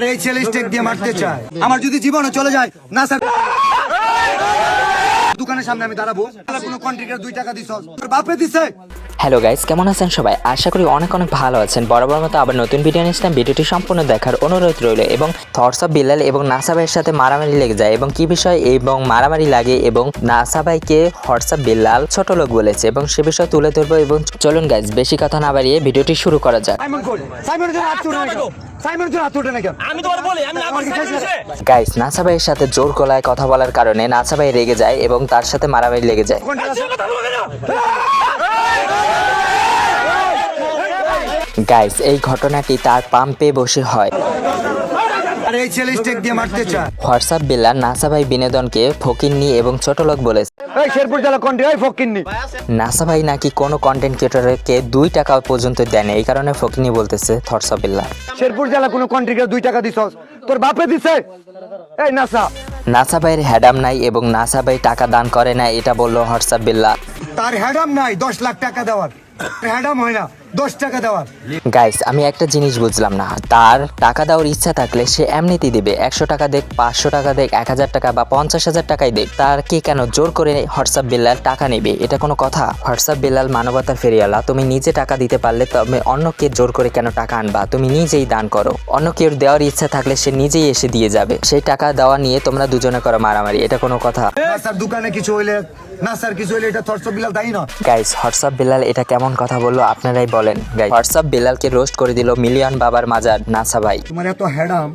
আর এই ছেলে স্টেক দিয়ে মারতে চায়। আমার যদি জীবনও চলে যায় না স্যার। দোকানের সামনে আমি দাঁড়াবো। কোনো কন্ট্রিক্টর দুই টাকা দিছ তোর বাপে দিছে। হ্যালো গাইস কেমন আছেন সবাই? আশা করি অনেক অনেক ভালো আছেন। বরাবর মতো আবার নতুন ভিডিও নিয়ে আসলাম। ভিডিওটি সম্পূর্ণ দেখার অনুরোধ রইল এবং থটস অফ বিলাল এবং নাসা ভাইয়ের সাথে মারামারি লেগে যায় এবং কি বিষয় এবং মারামারি লাগে এবং নাসা ভাইকে হোয়াটসঅ্যাপ বিল্লাল ছোট লোক বলেছে এবং সে বিষয় তুলে ধরবো এবং চলুন গাইস বেশি কথা না বাড়িয়ে ভিডিওটি শুরু করা যাক। গাইস নাসা ভাইয়ের সাথে জোর গলায় কথা বলার কারণে নাসা ভাই রেগে যায় এবং তার সাথে মারামারি লেগে যায়। গাইস এই ঘটনাটি তার পাম্পে বসে হয়। আর এই ছেলে স্টেক দিয়ে মারতে চায়। হোয়াটসঅ্যাপ বিল্লাল নাসা ভাই বিনোদনকে ফকিন্নি এবং ছোট লোক বলেছে এই শেরপুর জেলা কন্ট্রি এই ফকিন্নি নাসা ভাই নাকি কোনো কন্টেন্ট ক্রিয়েটরকে দুই টাকা পর্যন্ত দেন এই কারণে ফকিনি বলতেছে থটস অফ বিল্লাহ শেরপুর জেলা কোনো কন্ট্রিক্টর দুই টাকা দিছ তোর বাপে দিছে? এই নাসা। নাসা ভাইয়ের হ্যাডাম নাই এবং নাসা ভাই টাকা দান করে না এটা বলল হোয়াটসঅ্যাপ বিল্লাহ তার হ্যাডাম নাই দশ লাখ টাকা দেওয়ার। হ্যাডাম হয় না। দশ টাকা দেওয়ার। গাইস আমি একটা জিনিস বুঝলাম না। তার টাকা দেওয়ার ইচ্ছা থাকলে সে এমনিতেই দিবে। একশো টাকা দেখ পাঁচশো টাকা দেখ এক হাজার টাকা বা পঞ্চাশ হাজার টাকাই দেখ। তার কে কেন জোর করে হোয়াটসঅ্যাপ বিল্লাল টাকা নেবে? এটা কোনো কথা? হোয়াটসঅ্যাপ বিল্লাল মানবতার ফেরিয়ালা তুমি নিজে টাকা দিতে পারলে তবে অন্যকে জোর করে কেন টাকা আনবা? তুমি নিজেই দান করো। অন্য কেউ দেওয়ার ইচ্ছা থাকলে সে নিজেই এসে দিয়ে যাবে। সেই টাকা দেওয়া নিয়ে তোমরা দুজনে করো মারামারি। এটা কোনো কথা? নাসার দোকানে কিছু হইলে নাসার কিছু হইলে এটা থরস বিলাল দায়ী না গাইস হোয়াটসঅ্যাপ বিল্লাল এটা কেমন কথা বলল? আপনারাই বলেন গাইস হোয়াটসঅ্যাপ বিল্লালকে রোস্ট করে দিল মিলিয়ন বাবার মাজার নাসা ভাই। তোমার এত হ্যাডাম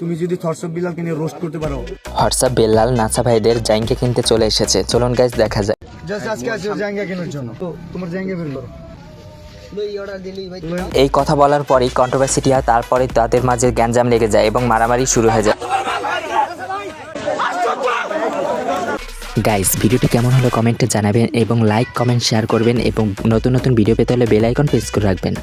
তুমি যদি থরস বিলালকে নিয়ে রোস্ট করতে পারো। হোয়াটসঅ্যাপ বিল্লাল নাসা ভাইদের জাইনকে কিনতে চলে এসেছে। চলুন গাইস দেখা যায় জাস্ট আজকে আছে জায়গা কেনার জন্য। তো তোমার জায়গা বের করো। এই কথা বলার পরেই কন্ট্রোভার্সিটি হয় তারপরে তাদের মাঝে গ্যাঞ্জাম লেগে যায় এবং মারামারি শুরু হয়ে যায়। গাইস ভিডিওটি কেমন হলো কমেন্টে জানাবেন এবং লাইক কমেন্ট শেয়ার করবেন এবং নতুন নতুন ভিডিও পেতে হলে বেল আইকন প্রেস করে রাখবেন।